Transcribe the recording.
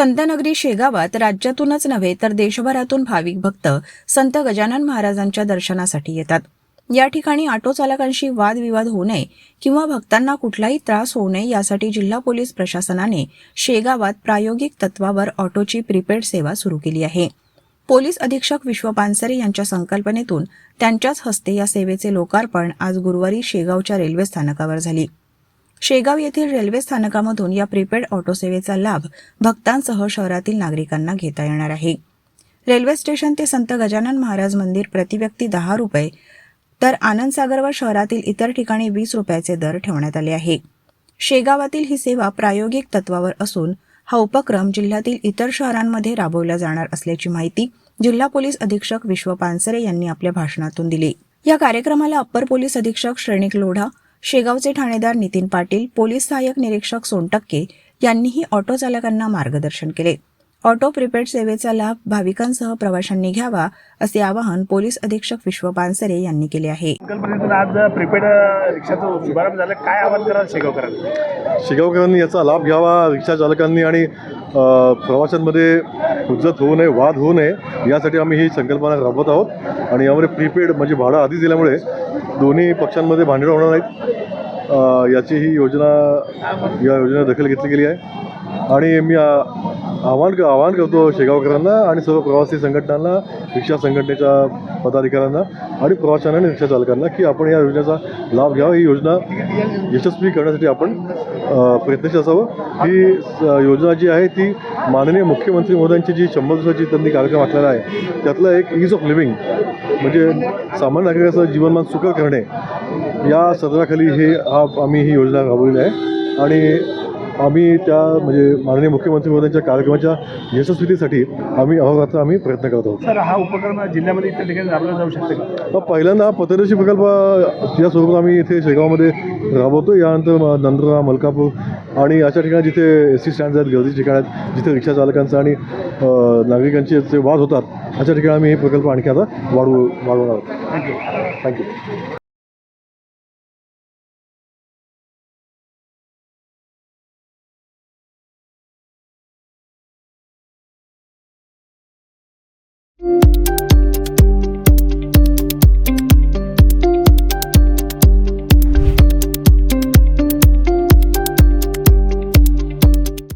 संतनगरी शेगावात राज्यातूनच नव्हे तर देशभरातून भाविक भक्त संत गजानन महाराजांच्या दर्शनासाठी येतात. या ठिकाणी ऑटो चालकांशी वादविवाद होऊ नये किंवा भक्तांना कुठलाही त्रास होऊ नये यासाठी जिल्हा पोलीस प्रशासनाने शेगावात प्रायोगिक तत्वावर ऑटोची प्रीपेड सेवा सुरू केली आहे. पोलीस अधीक्षक विश्व पानसरे यांच्या संकल्पनेतून त्यांच्याच हस्ते या सेवेचे लोकार्पण आज गुरुवारी शेगावच्या रेल्वे स्थानकावर झाली. शेगाव येथील रेल्वे स्थानकामधून या प्रीपेड ऑटो सेवेचा लाभ भक्तांसह शहरातील नागरिकांना घेता येणार आहे. रेल्वे स्टेशन ते संत गजानन महाराज मंदिर प्रतिव्यक्ती दहा रुपये तर आनंदसागर व शहरातील इतर ठिकाणी वीस रुपयाचे दर ठेवण्यात आले आहे. शेगावातील ही सेवा प्रायोगिक तत्वावर असून हा उपक्रम जिल्ह्यातील इतर शहरांमध्ये राबवला जाणार असल्याची माहिती जिल्हा पोलीस अधीक्षक विश्व पानसरे यांनी आपल्या भाषणातून दिली. या कार्यक्रमाला अप्पर पोलीस अधीक्षक श्रेणिक लोढा शेगावचे ठाणेदार नितीन पाटील पोलीस सहाय्यक निरीक्षक सोनटक्के यांनीही ऑटो चालकांना मार्गदर्शन केले. ऑटो प्रीपेड सेवेचा लाभ भाविकांसह प्रवाशांनी घ्यावा असे आवाहन पोलीस अधीक्षक विश्व पानसरे यांनी केले आहे. आज प्रीपेड रिक्षाचं शुभारंभ झालं. काय आवाहन कराल शेगावकरांना? शेगावकरांनी याचा लाभ घ्यावा रिक्षा चालकांनी आणि प्रवाशांमध्ये हुज्जत होऊ नये वाद होऊ नये यासाठी आम्ही ही संकल्पना राबवत आहोत. आणि यामध्ये प्रीपेड म्हणजे भाडं आधी दिल्यामुळे दोन्ही पक्षांमध्ये भांडणं होणार नाहीत. याची ही योजना या योजना दखल घेतली गेली आहे. आणि मी आवाहन क- आवाहन करतो शेगावकरांना आणि सर्व प्रवासी संघटनांना रिक्षा संघटनेच्या पदाधिकाऱ्यांना आणि प्रवाशांना आणि रिक्षा चालकांना की आपण या योजनेचा लाभ घ्यावा. ही योजना यशस्वी करण्यासाठी आपण प्रयत्नशील असावं. ही स- योजना जी आहे ती माननीय मुख्यमंत्री महोदयांची जी शंभर दिवसाची त्यांनी कार्यक्रम आखलेला आहे त्यातला एक ईज ऑफ लिव्हिंग म्हणजे सामान्य नागरिकाचं जीवनमान सुकर करणे या सदराखाली हे हा आम्ही ही योजना राबवलेली आहे. आणि आम्ही त्या म्हणजे माननीय मुख्यमंत्री महोदयांच्या कार्यक्रमाच्या यशस्वीतेसाठी आम्ही अहोरात्र आम्ही प्रयत्न करत आहोत. सर हा उपक्रम जिल्ह्यामध्ये इतर ठिकाणी राबवला जाऊ शकते का? पहिल्यांदा हा पथदर्शी प्रकल्प या स्वरूपात आम्ही इथे शेगावमध्ये राबवतो यानंतर नंदुरबार मलकापूर आणि अशा ठिकाणी जिथे एस टी स्टँड आहेत गर्दीचे ठिकाण आहेत जिथे रिक्षा चालकांचा आणि नागरिकांचे जे वाद होतात अशा ठिकाणी आम्ही हे प्रकल्प आणखी आता वाढवू वाढवणार आहोत. Thank you thank you